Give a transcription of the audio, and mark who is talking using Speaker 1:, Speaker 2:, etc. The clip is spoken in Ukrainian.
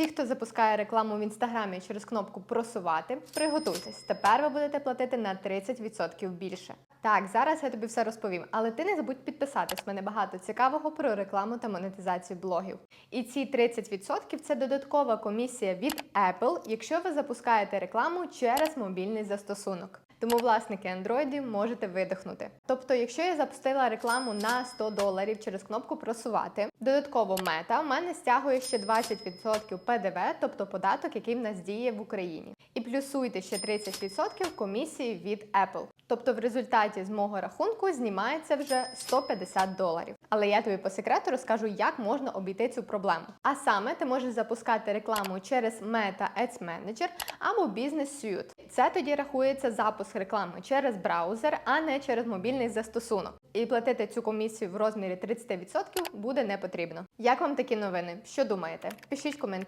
Speaker 1: Всі, хто запускає рекламу в інстаграмі через кнопку просувати, приготуйтесь. Тепер ви будете платити на 30% більше. Так, зараз я тобі все розповім, але ти не забудь підписатись. В мене багато цікавого про рекламу та монетизацію блогів. І ці 30% це додаткова комісія від Apple, якщо ви запускаєте рекламу через мобільний застосунок. Тому власники Android можете видихнути. Тобто, якщо я запустила рекламу на 100 доларів через кнопку просувати, додатково мета в мене стягує ще 20% ПДВ, тобто податок, який в нас діє в Україні. І плюсуйте ще 30% комісії від Apple. Тобто в результаті з мого рахунку знімається вже 150 доларів. Але я тобі по секрету розкажу, як можна обійти цю проблему. А саме ти можеш запускати рекламу через Meta Ads Manager або Business Suite. Це тоді рахується запуск реклами через браузер, а не через мобільний застосунок. І платити цю комісію в розмірі 30% буде не потрібно. Як вам такі новини? Що думаєте? Пишіть в коментарях.